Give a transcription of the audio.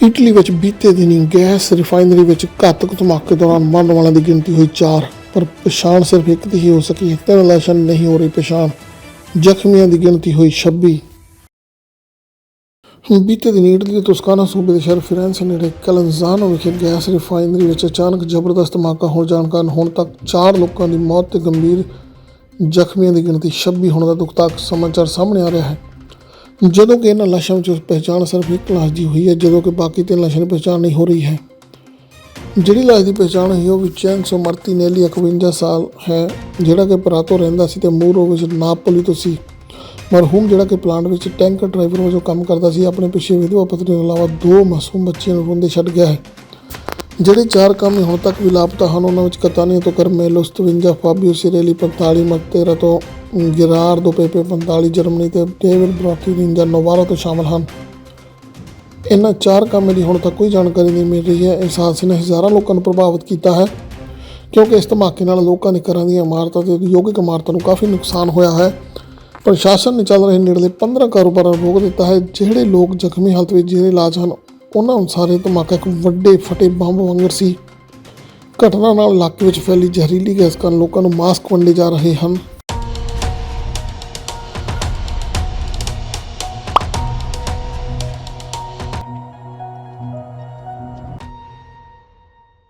Italy ਵਿੱਚ ਬੀਤੇ ਦਿਨੀ ਗੈਸ ਰਿਫਾਈਨਰੀ ਵਿੱਚ ਘਾਤਕ ਧਮਾਕੇ ਦੌਰਾਨ ਮਰਨ ਵਾਲਿਆਂ ਦੀ ਗਿਣਤੀ ਹੋਈ 4 ਪਰ ਪਛਾਣ ਸਿਰਫ ਇੱਕ ਦੀ ਹੀ ਹੋ ਸਕੀ। ਹੈ ਤਿੰਨ ਲਾਸ਼ਾਂ ਨਹੀਂ ਹੋ ਰਹੀ ਪਛਾਣ। ਜ਼ਖਮੀਆਂ ਦੀ ਗਿਣਤੀ ਹੋਈ 26 ਬੀਤੇ ਦਿਨੀ ਇਟਲੀ ਦੇ ਤੁਸਕਾਨਾ ਸੂਬੇ ਦੇ ਸ਼ਹਿਰ ਫਿਰੈਂਸੇ ਨੇੜੇ ਕਲਨਜ਼ਾਨੋ ਵਿਖੇ ਗੈਸ ਰਿਫਾਈਨਰੀ ਵਿੱਚ ਅਚਾਨਕ ਜ਼ਬਰਦਸਤ ਧਮਾਕਾ ਹੋ ਜਾਣ ਕਾਰਨ ਹੁਣ ਤੱਕ 4 ਲੋਕਾਂ ਦੀ ਮੌਤ ਤੇ ਗੰਭੀਰ ਜ਼ਖਮੀਆਂ ਦੀ ਗਿਣਤੀ 26 ਹੋਣ ਦਾ ਦੁਖਦਾਇਕ ਸਮਾਚਾਰ ਸਾਹਮਣੇ ਆ ਰਿਹਾ ਹੈ। ਜਦੋਂ ਕਿ ਇਹਨਾਂ ਲਾਸ਼ਾਂ ਵਿੱਚ ਪਹਿਚਾਣ ਸਿਰਫ ਇੱਕ ਲਾਸ਼ ਦੀ ਹੋਈ ਹੈ, ਜਦੋਂ ਕਿ ਬਾਕੀ ਤਿੰਨ ਲਾਸ਼ਾਂ ਦੀ ਪਹਿਚਾਣ ਨਹੀਂ ਹੋ ਰਹੀ ਹੈ। ਜਿਹੜੀ ਲਾਸ਼ ਦੀ ਪਹਿਚਾਣ ਹੋਈ ਉਹ ਵਿਚੈਂਸੋ ਮਾਰਟੀਨੇਲੀ 51 ਸਾਲ ਹੈ, ਜਿਹੜਾ ਕਿ ਪਰਾਤੋ ਰਹਿੰਦਾ ਸੀ ਤੇ ਮੂਰੋ ਵਿੱਚ ਨਾਪੋਲੀ ਤੋਂ ਸੀ। ਮਰਹੂਮ ਜਿਹੜਾ ਕਿ ਪਲਾਂਟ ਵਿੱਚ ਟੈਂਕਰ ਡਰਾਈਵਰ ਵਜੋਂ ਕੰਮ ਕਰਦਾ ਸੀ, ਆਪਣੇ ਪਿੱਛੇ ਵਿਧਵਾ ਪਤਨੀ ਤੋਂ ਇਲਾਵਾ ਦੋ ਮਾਸੂਮ ਬੱਚਿਆਂ ਨੂੰ ਰੋਂਦੇ ਛੱਡ ਗਿਆ ਹੈ। ਜਿਹੜੇ ਚਾਰ ਕਾਮੇ ਹੁਣ ਤੱਕ ਵੀ ਲਾਪਤਾ ਹਨ, ਉਹਨਾਂ ਵਿੱਚ ਕਤਾਨੀਆ ਤੋਂ ਕਰਮੇਲੋ 57 ਫਾਬੀਓ ਸਿਰੇਲੀ 45 ਮਕਤੇਰਾ ਤੋਂ ਗਿਰਾਰ ਦੋ ਪੇਪੇ 45 ਜਰਮਨੀ ਤੇ ਡੇਵਿਡ ਬ੍ਰਾਟੀ ਰਿੰਜਾ ਨੋਵਾਰਾ ਤੋਂ ਸ਼ਾਮਲ ਹਨ। ਇਹਨਾਂ ਚਾਰ ਕਾਮੇ ਦੀ ਹੁਣ ਤੱਕ ਕੋਈ ਜਾਣਕਾਰੀ ਨਹੀਂ ਮਿਲ ਰਹੀ ਹੈ। ਇਸ ਹਾਦਸੇ ਨੇ ਹਜ਼ਾਰਾਂ ਲੋਕਾਂ ਨੂੰ ਪ੍ਰਭਾਵਿਤ ਕੀਤਾ ਹੈ, ਕਿਉਂਕਿ ਇਸ ਧਮਾਕੇ ਨਾਲ ਲੋਕਾਂ ਦੇ ਘਰਾਂ ਦੀਆਂ ਇਮਾਰਤਾਂ ਤੇ ਉਦਯੋਗਿਕ ਇਮਾਰਤਾਂ ਨੂੰ ਕਾਫੀ ਨੁਕਸਾਨ ਹੋਇਆ ਹੈ। ਪ੍ਰਸ਼ਾਸਨ ਨੇ ਚੱਲ ਰਹੇ ਨੇੜਲੇ 15 ਕਾਰੋਬਾਰਾਂ ਨੂੰ ਰੋਕ ਦਿੱਤਾ ਹੈ, ਜਿਹੜੇ ਲੋਕ ਜ਼ਖਮੀ ਹਾਲਤ ਵਿੱਚ ਜਿਹੜੇ ਇਲਾਜ ਹਨ ਉਹਨਾਂ ਅਨੁਸਾਰ ਇਹ ਧਮਾਕਾ ਇੱਕ ਵੱਡੇ ਫਟੇ ਬੰਬ ਵਾਂਗਰ ਸੀ। ਘਟਨਾ ਨਾਲ ਇਲਾਕੇ ਵਿੱਚ ਫੈਲੀ ਜ਼ਹਿਰੀਲੀ ਗੈਸ ਕਾਰਨ ਲੋਕਾਂ ਨੂੰ ਮਾਸਕ ਵੰਡੇ ਜਾ ਰਹੇ ਹਨ।